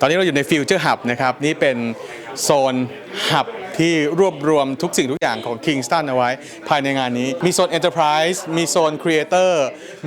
ตอนนี้เราอยู่ในฟิวเจอร์หับนะครับ นี่เป็นโซนหับที่รวบรวมทุกสิ่งทุกอย่างของ Kingston เอาไว้ ภายในงานนี้ มีโซน Enterprise มีโซน Creator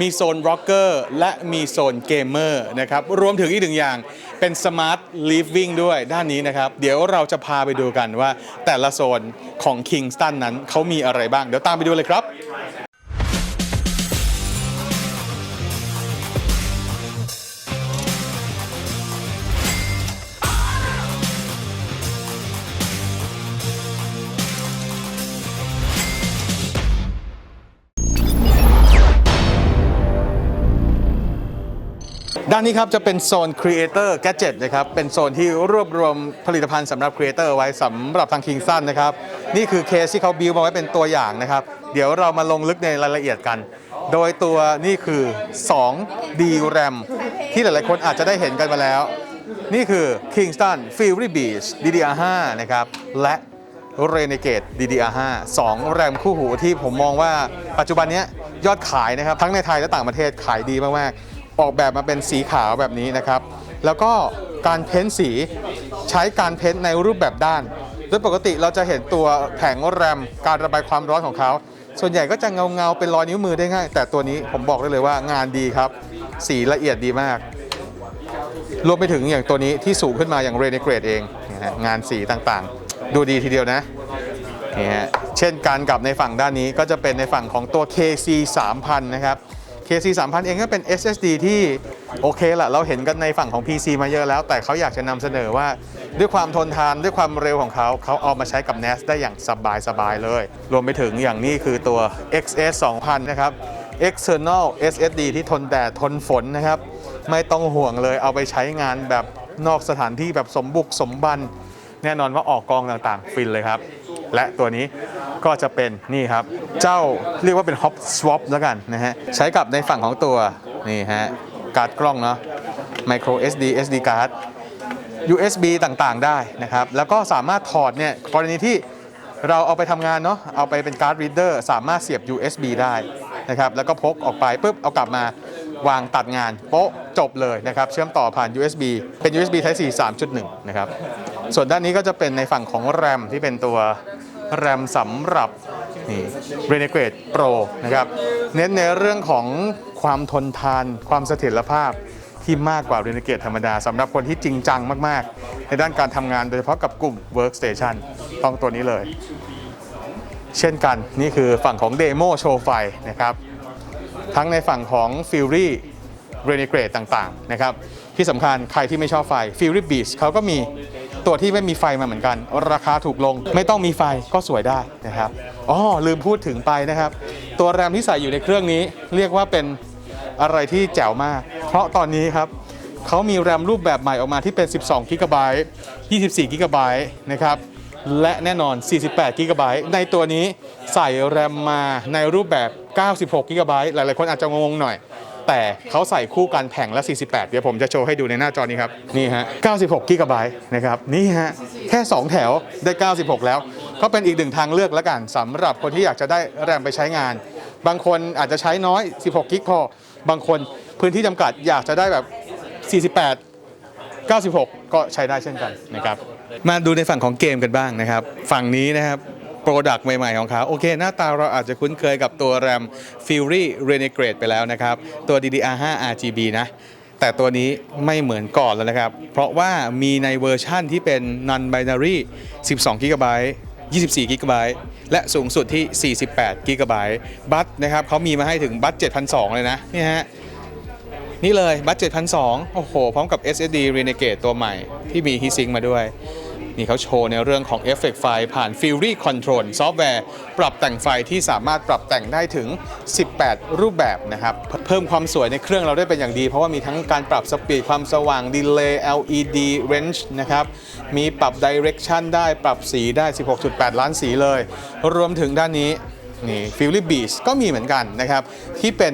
มีโซน Rocker และมีโซน Gamer นะครับ รวมถึงอีกหนึ่งอย่างเป็น Smart Living ด้วยด้านนี้นะครับ เดี๋ยวเราจะพาไปดูกันว่าแต่ละโซนของ Kingston นั้นเขามีอะไรบ้าง เดี๋ยวตามไปดูเลยครับ ด้านนี้ครับจะเป็นโซน Creator Gadget นะครับ เป็นโซนที่รวบรวมผลิตภัณฑ์สำหรับ Creator ไว้สำหรับทาง Kingston นะครับ นี่คือเคสที่เขาบิวมาไว้เป็นตัวอย่างนะครับ เดี๋ยวเรามาลงลึกในรายละเอียดกัน โดยตัวนี่คือ 2 DRAM ที่หลายๆ คนอาจจะได้เห็นกันมาแล้ว นี่คือ Kingston Fury Beach DDR5 นะครับ และ Renegade DDR5 2 แรมคู่หูที่ผมมองว่าปัจจุบันนี้ยยอดขายนะครับ ทั้งในไทยและต่างประเทศขายดีมาก ๆ ออกแบบมาเป็นสีขาวแบบนี้นะครับ แล้วก็การเพ้นสีใช้การเพ้นในรูปแบบด้าน โดยปกติเราจะเห็นตัวแผงแรมการระบายความร้อนของเขา ส่วนใหญ่ก็จะเงาเงาๆเป็นรอยนิ้วมือได้ง่าย แต่ตัวนี้ผมบอกได้เลยว่างานดีครับ สีละเอียดดีมาก รวมไปถึงอย่างตัวนี้ที่สูงขึ้นมาอย่างเรเนเกรดเองงานสีต่างๆ ดูดีทีเดียวนะนี่ฮะเช่นกันกับในฝั่งด้านนี้ก็จะเป็นในฝั่งของตัว KC 3000 นะครับ KC 3000 เองก็เป็น SSD ที่โอเคละเราเห็นกันในฝั่งของ PC มาเยอะแล้ว แต่เขาอยากจะนำเสนอว่า ด้วยความทนทานด้วยความเร็วของเขา เขาเอามาใช้กับ NAS ได้อย่างสบายๆเลย รวมไปถึงอย่างนี้คือตัว XS 2000 นะครับ External SSD ที่ทนแดดทนฝนนะครับ ไม่ต้องห่วงเลยเอาไปใช้งานแบบนอกสถานที่แบบสมบุกสมบัน แน่นอนว่าออกกองต่างๆ ฟินเลยครับ และตัวนี้ก็จะเป็นนี่ครับ เจ้าเรียกว่าเป็น Hop Swap แล้วกันนะฮะ ใช้กับในฝั่งของตัว นี่ฮะ การ์ดกล้องเนาะ Micro SD SD card USB ต่างๆ ได้นะครับ แล้วก็สามารถถอดเนี่ยกรณีที่เราเอาไปทำงานเนาะเอาไปเป็นการ์ด reader สามารถเสียบ USB ได้นะครับแล้วก็พกออกไปปุ๊บเอากลับมาวางตัดงานโป๊ะจบเลยนะครับ เชื่อมต่อผ่าน USB เป็น USB Type C 3.1 นะครับ ส่วนด้านนี้ก็จะเป็นในฝั่งของ RAM ที่เป็นตัว RAM สำหรับนี่ Renegade Pro นะครับ เน้นในเรื่องของความทนทาน ความเสถียรภาพที่มากกว่า Renegade ธรรมดาสำหรับคนที่จริงจังมาก ๆ ในด้านการทำงานโดยเฉพาะกับกลุ่ม Workstation ต้องตัวนี้เลย เช่นกันนี่คือฝั่งของ Demo Show ไฟนะครับ ทั้งในฝั่งของ Fury Renegade ต่าง ๆ นะครับ ที่สำคัญใครที่ไม่ชอบไฟ Fury Beast เขาก็มี ตัวที่ไม่มีไฟมาเหมือนกัน ราคาถูกลง ไม่ต้องมีไฟก็สวยได้นะครับอ๋อลืมพูดถึงไปนะครับ ตัวแรมที่ใส่อยู่ในเครื่องนี้ เรียกว่าเป็นอะไรที่แจ๋วมาก เพราะตอนนี้ครับเขามีแรมรูปแบบใหม่ออกมาที่เป็น 12 g b 24 g b นะครับและแน่นอน 48 g b ในตัวนี้ใส่แรมมาในรูปแบบ 96 g b หลายๆ คนอาจจะงงๆหน่อย แต่เขาใส่คู่กันแผงละ 48 เดี๋ยวผมจะโชว์ให้ดูในหน้าจอนี้ครับ นี่ฮะ 96 g b นะครับ นี่ฮะ แค่ 2 แถวได้ 96 แล้ว ก็เป็นอีกหนึ่งทางเลือกแล้วกันสำหรับคนที่อยากจะได้แรมไปใช้งาน บางคนอาจจะใช้น้อย 16 กิกพอ บางคนพื้นที่จำกัดอยากจะได้แบบ 48 96 ก็ใช้ได้เช่นกันนะครับ มาดูในฝั่งของเกมกันบ้างนะครับ ฝั่งนี้นะครับ ปรดักต์ใหม่ ๆ ของเขาโอเค หน้าตาเราอาจจะคุ้นเคยกับตัว RAM Fury Renegade ไปแล้วนะครับ ตัว DDR5 RGB นะ แต่ตัวนี้ไม่เหมือนก่อนแล้วนะครับ เพราะว่ามีในเวอร์ชั่นที่เป็น non binary 12 GB 24 g b และสูงสุดที่ 48 g b บัตนะครับเขามีมาให้ถึงบัต7,200 เลยนะนี่ฮะนี่เลยบัตเจ็ตพันสโอ้โห พร้อมกับ SSD Renegade ตัวใหม่ที่มี Heatsink มาด้วย นี่เขาโชว์ในเรื่องของเอฟเฟกต์ไฟผ่าน Fury Control ซอฟต์แวร์ ปรับแต่งไฟที่สามารถปรับแต่งได้ถึง 18 รูปแบบนะครับ เพิ่มความสวยในเครื่องเราได้เป็นอย่างดี เพราะว่ามีทั้งการปรับสปีดความสว่าง Delay LED Range นะครับ มีปรับ Direction ได้ปรับสีได้ 16.8 ล้านสีเลย รวมถึงด้านนี้นี่ f i l l y Beach ก็มีเหมือนกันนะครับ ที่เป็น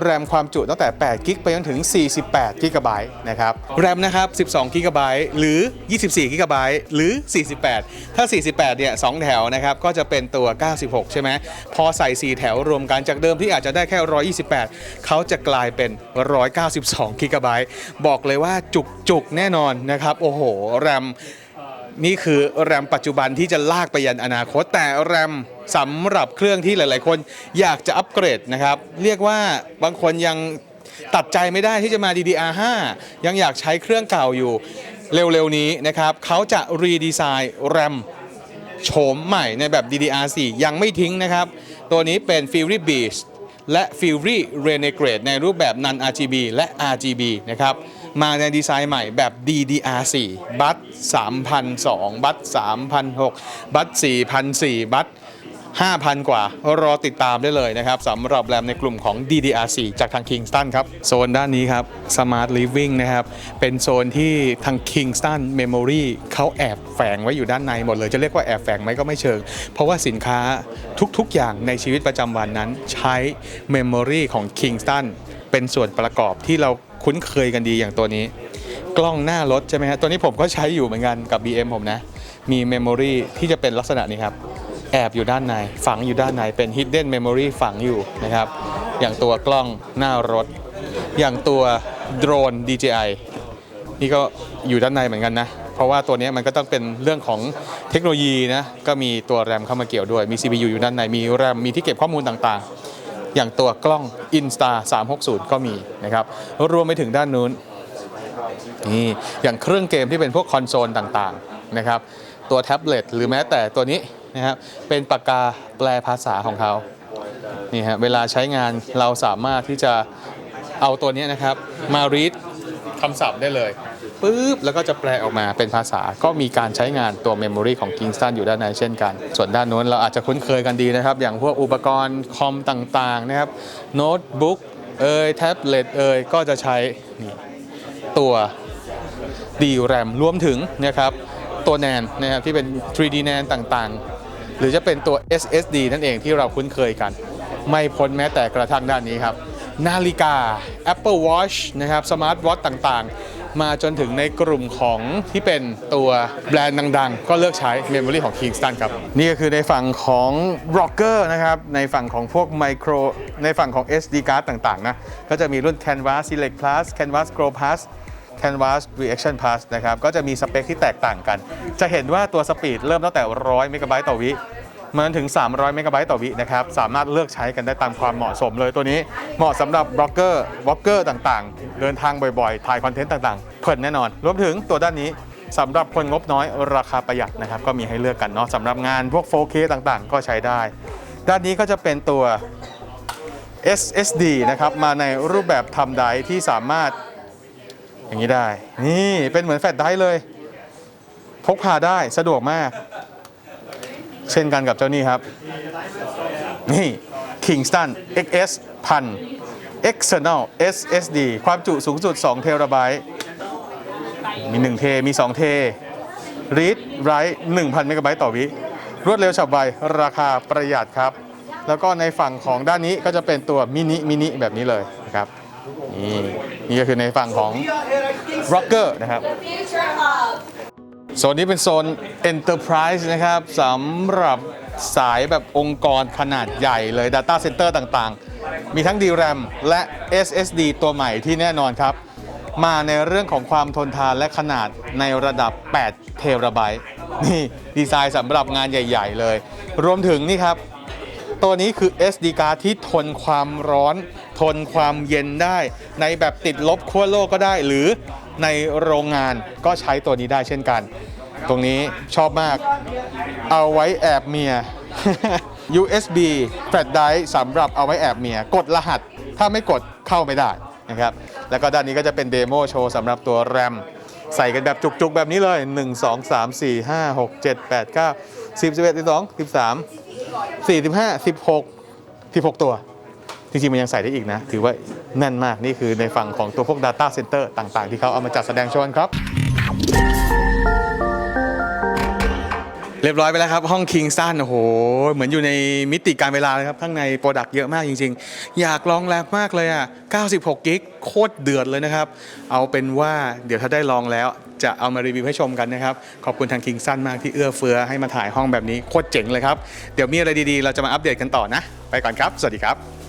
แรมความจุตั้งแต่8กิกไปจนถึง 48กิกะไบต์นะครับ แรมนะครับ 12กิกะไบต์หรือ 24กิกะไบต์หรือ 48 ถ้า 48 เนี่ย 2 แถวนะครับ ก็จะเป็นตัว 96 ใช่ไหม พอใส่ 4 แถวรวมกันจากเดิมที่อาจจะได้แค่ 128 เขาจะกลายเป็น 192กิกะไบต์บอกเลยว่าจุกๆ แน่นอนนะครับ โอ้โห แรม นี่คือแรมปัจจุบันที่จะลากไปยันอนาคต แต่แรมสำหรับเครื่องที่หลาย ๆ คนอยากจะอัปเกรดนะครับ เรียกว่าบางคนยังตัดใจไม่ได้ที่จะมา DDR5 ยังอยากใช้เครื่องเก่าอยู่เร็ว ๆ นี้นะครับเขาจะรีดีไซน์แรมโฉมใหม่ในแบบ DDR4 ยังไม่ทิ้งนะครับ ตัวนี้เป็น Fury Beast และ Fury Renegade ในรูปแบบ Non RGB และ RGB นะครับ มาในดีไซน์ใหม่แบบ DDR4 บัต3,002 บัต3,006 บัต4,004 บัต5,000 กว่ารอติดตามได้เลยนะครับสำหรับแรมในกลุ่มของ DDR4 จากทาง Kingston ครับ โซนด้านนี้ครับ Smart Living นะครับ เป็นโซนที่ทาง Kingston Memory เขาแอบแฝงไว้อยู่ด้านในหมดเลย จะเรียกว่าแอบแฝงไหมก็ไม่เชิง เพราะว่าสินค้าทุกๆ อย่างในชีวิตประจำวันนั้นใช้ Memory ของ Kingston เป็นส่วนประกอบที่เรา คุ้นเคยกันดีอย่างตัวนี้ กล้องหน้ารถใช่ไหมฮะตัวนี้ผมก็ใช้อยู่เหมือนกันกับ BM ผมนะ มี Memory ที่จะเป็นลักษณะนี้ครับ แอบอยู่ด้านใน ฝังอยู่ด้านในเป็น hidden memory ฝังอยู่นะครับ อย่างตัวกล้องหน้ารถ อย่างตัวโดรน DJI นี่ก็อยู่ด้านในเหมือนกันนะ เพราะว่าตัวนี้มันก็ต้องเป็นเรื่องของเทคโนโลยีนะ ก็มีตัวแรมเข้ามาเกี่ยวด้วย มี CPU อยู่ด้านใน มีแรม มีที่เก็บข้อมูลต่างๆ อย่างตัวกล้อง Insta 360 ก็มีนะครับรวมไปถึงด้านนู้นนี่อย่างเครื่องเกมที่เป็นพวกคอนโซลต่างๆนะครับตัวแท็บเล็ตหรือแม้แต่ตัวนี้นะครับเป็นปากกาแปลภาษาของเขานี่ฮะเวลาใช้งานเราสามารถที่จะเอาตัวนี้นะครับมา read คำศัพท์ได้เลย ปุ๊บแล้วก็จะแปลออกมาเป็นภาษาก็มีการใช้งานตัว Memory ของ Kingston อยู่ด้านในเช่นกัน ส่วนด้านนู้นเราอาจจะคุ้นเคยกันดีนะครับ อย่างพวกอุปกรณ์คอมต่างๆนะครับโน้ตบุ๊กเอ่ยแท็บเล็ตเอ่ยก็จะใช้ตัว DRAM รวมถึงนะครับตัว NAND นะครับที่เป็น 3D n a n ต่างๆ หรือจะเป็นตัว SSD นั่นเองที่เราคุ้นเคยกัน ไม่พ้นแม้แต่กระทั่งด้านนี้ครับ นาฬิกา Apple Watch นะครับ Smart Watch ต่างๆ มาจนถึงในกลุ่มของที่เป็นตัวแบรนด์ดัง ๆ ก็เลือกใช้ Memory ของ Kingston ครับ นี่ก็คือในฝั่งของ Rocker นะครับ ในฝั่งของพวก Micro ในฝั่งของ SD card ต่าง ๆ นะ ก็จะมีรุ่น Canvas Select Plus Canvas Grow Plus Canvas Reaction Pass นะครับ ก็จะมีสเปคที่แตกต่างกัน จะเห็นว่าตัวสปีดเริ่มตั้งแต่ 100 เมกะไบต์ต่อวิ มาจนถึง 300 เมกะไบต์ต่อวินะครับ สามารถเลือกใช้กันได้ตามความเหมาะสมเลยตัวนี้เหมาะสำหรับบล็อกเกอร์บล็อกเกอร์ต่างๆ เดินทางบ่อยๆ ถ่ายคอนเทนต์ต่างๆ เพลินแน่นอน รวมถึงตัวด้านนี้สำหรับคนงบน้อยราคาประหยัดนะครับ ก็มีให้เลือกกันเนาะสำหรับงานพวก 4K ต่างๆ ก็ใช้ได้ ด้านนี้ก็จะเป็นตัว SSD นะครับมาในรูปแบบทำไดร์ที่สามารถอย่างนี้ได้ นี่เป็นเหมือนแฟลชไดรฟ์เลย พกพาได้สะดวกมาก เช่นกันกับเจ้านี่ครับ นี่ Kingston XS 1000 External SSD ความจุสูงสุด 2 เทราไบต์มี 1 เท มี 2 เท Read Write 1,000 เมกะไบต์ต่อวิ รวดเร็วฉับไว ราคาประหยัดครับ แล้วก็ในฝั่งของด้านนี้ก็จะเป็นตัวมินิมินิแบบนี้เลยนะครับ นี่นี่ก็คือในฝั่งของ Rocker นะครับ โซนนี้เป็นโซน Enterprise นะครับสำหรับสายแบบองค์กรขนาดใหญ่เลย Data Center ต่างๆ มีทั้ง DRAM และ SSD ตัวใหม่ที่แน่นอนครับ มาในเรื่องของความทนทานและขนาดในระดับ 8 เทราไบต์นี่ดีไซน์สำหรับงานใหญ่ ๆ เลย รวมถึงนี่ครับ ตัวนี้คือ SD card ที่ทนความร้อน ทนความเย็นได้ ในแบบติดลบขั้วโลกก็ได้หรือในโรงงานก็ใช้ตัวนี้ได้เช่นกัน ตรงนี้ชอบมาก เอาไว้แอบเมีย USB แฟลชไดร์สำหรับเอาไว้แอบเมีย กดรหัส ถ้าไม่กดเข้าไม่ได้นะครับ แล้วก็ด้านนี้ก็จะเป็นเดโมโชว์สำหรับตัว RAM ใส่กันแบบจุกๆ แบบนี้เลย 1 2 3 4 5 6 7 8 9 10 11 12 13 45 16 16 ตัว จริงๆ มันยังใส่ได้อีกนะ ถือว่าแน่นมากนี่คือในฝั่งของตัวพวก Data Center ต่างๆ ที่เขาเอามาจัดแสดงโชว์กันครับ เรียบร้อยไปแล้วครับ ห้องคิงซันโอ้โห เหมือนอยู่ในมิติการเวลาเลยครับ ข้างในโปรดักต์เยอะมากจริง ๆ อยากลองแลบมากเลยอะ 96 กิกโคตรเดือดเลยนะครับ เอาเป็นว่าเดี๋ยวถ้าได้ลองแล้ว จะเอามารีวิวให้ชมกันนะครับ ขอบคุณทางคิงซันมากที่เอื้อเฟื้อให้มาถ่ายห้องแบบนี้โคตรเจ๋งเลยครับ เดี๋ยวมีอะไรดีๆ เราจะมาอัปเดตกันต่อนะ ไปก่อนครับ สวัสดีครับ